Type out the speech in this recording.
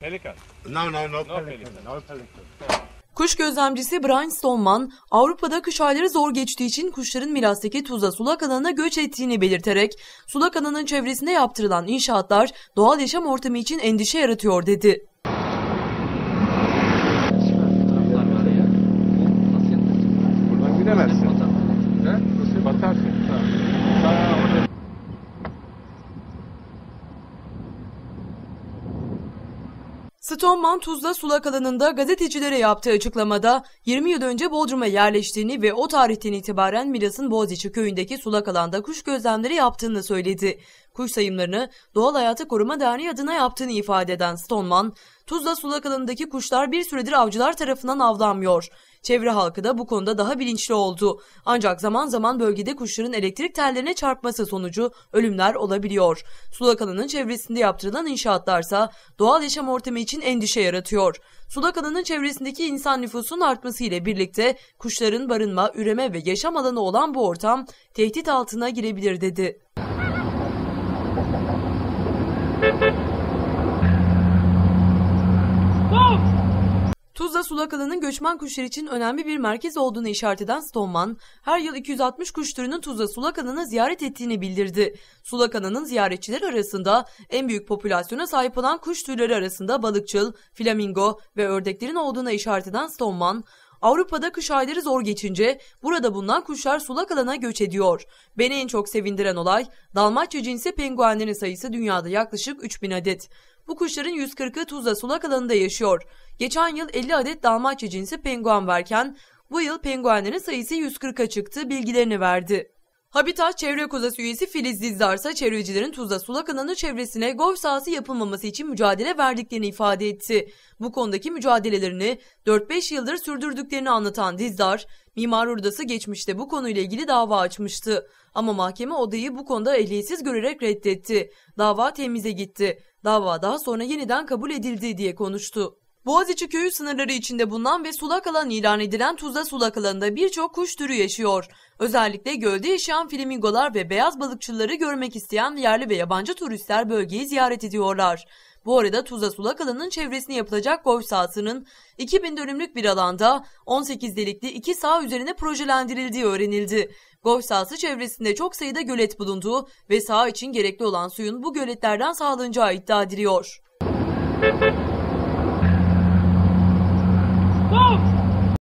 Pelican. No, no, no, No pelican. No pelican. Kuş gözlemcisi Brian Stoneman, Avrupa'da kış ayları zor geçtiği için kuşların Milas'taki Tuzla sulak alanına göç ettiğini belirterek, sulak alanın çevresinde yaptırılan inşaatlar doğal yaşam ortamı için endişe yaratıyor dedi. Buradan gidemezsin. Stoneman Tuzla sulak alanında gazetecilere yaptığı açıklamada 20 yıl önce Bodrum'a yerleştiğini ve o tarihten itibaren Milas'ın Boğaziçi köyündeki sulak alanda kuş gözlemleri yaptığını söyledi. Kuş sayımlarını Doğal Hayatı Koruma Derneği adına yaptığını ifade eden Stoneman, Tuzla sulak alanındaki kuşlar bir süredir avcılar tarafından avlanmıyor. Çevre halkı da bu konuda daha bilinçli oldu. Ancak zaman zaman bölgede kuşların elektrik tellerine çarpması sonucu ölümler olabiliyor. Sulak alanın çevresinde yaptırılan inşaatlarsa doğal yaşam ortamı için endişe yaratıyor. Sulak alanın çevresindeki insan nüfusun artması ile birlikte kuşların barınma, üreme ve yaşam alanı olan bu ortam tehdit altına girebilir dedi. Tuzla sulak alanın göçmen kuşlar için önemli bir merkez olduğunu işaret eden Stoneman, her yıl 260 kuş türünün Tuzla sulak alanını ziyaret ettiğini bildirdi. Sulak alanın ziyaretçileri arasında en büyük popülasyona sahip olan kuş türleri arasında balıkçıl, flamingo ve ördeklerin olduğuna işaret eden Stoneman, Avrupa'da kış ayları zor geçince burada bulunan kuşlar sulak alana göç ediyor. Beni en çok sevindiren olay Dalmaçya cinsi penguenlerin sayısı dünyada yaklaşık 3000 adet. Bu kuşların 140'ı Tuzla sulak alanında yaşıyor. Geçen yıl 50 adet Dalmaçya cinsi penguen varken bu yıl penguenlerin sayısı 140'a çıktı bilgilerini verdi. Habitat Çevre Kozası üyesi Filiz Dizdar ise çevrecilerin Tuzla sulak alanı çevresine golf sahası yapılmaması için mücadele verdiklerini ifade etti. Bu konudaki mücadelelerini 4-5 yıldır sürdürdüklerini anlatan Dizdar, Mimar Odası geçmişte bu konuyla ilgili dava açmıştı. Ama mahkeme odayı bu konuda ehliyetsiz görerek reddetti. Dava temize gitti. Dava daha sonra yeniden kabul edildi diye konuştu. Boğaziçi köyü sınırları içinde bulunan ve sulak alan ilan edilen Tuzla sulak alanında birçok kuş türü yaşıyor. Özellikle gölde yaşayan flamingolar ve beyaz balıkçıları görmek isteyen yerli ve yabancı turistler bölgeyi ziyaret ediyorlar. Bu arada Tuzla sulak alanının çevresine yapılacak golf sahasının 2000 dönümlük bir alanda 18 delikli iki saha üzerine projelendirildiği öğrenildi. Golf sahası çevresinde çok sayıda gölet bulunduğu ve saha için gerekli olan suyun bu göletlerden sağlanacağı iddia ediliyor. Gol!